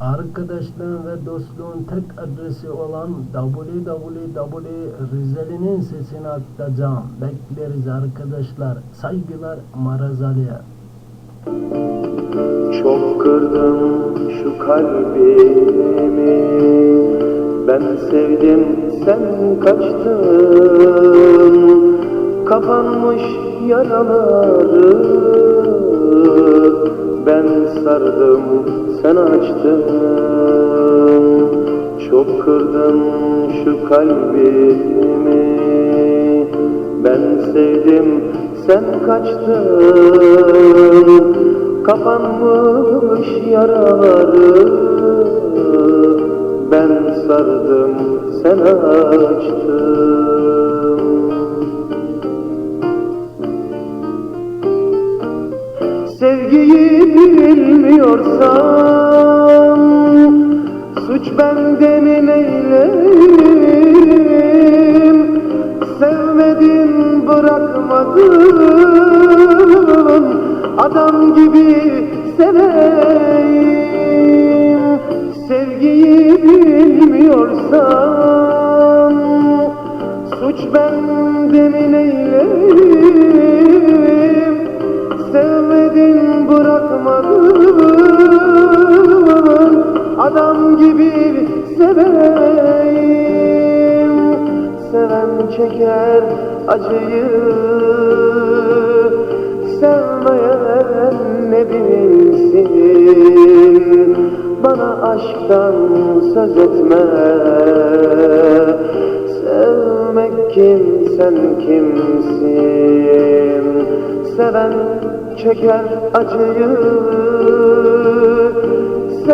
Arkadaşlığın ve dostluğun tek adresi olan www.rizeli'nin sesini atacağım. Bekleriz arkadaşlar. Saygılar Maraz Ali'ye. Çok kırdım şu kalbimi Ben sevdim sen kaçtın Kapanmış yaraları Ben sardım sen açtın. Çok kırdım şu kalbimi. Ben sevdim sen kaçtın. Kapanmış yaraları. Ben sardım sen açtın Sevgiyi bilmiyorsan Suç bende mi neyleyim Sevmedin bırakmadın Adam gibi seveyim. Sevgiyi bilmiyorsan Suç bende mi neyleyim seveyim Seven çeker acıyı. Sevmeyen ne bilsin Bana aşktan söz etme. Sevmek kim sen kimsin? Seven çeker acıyı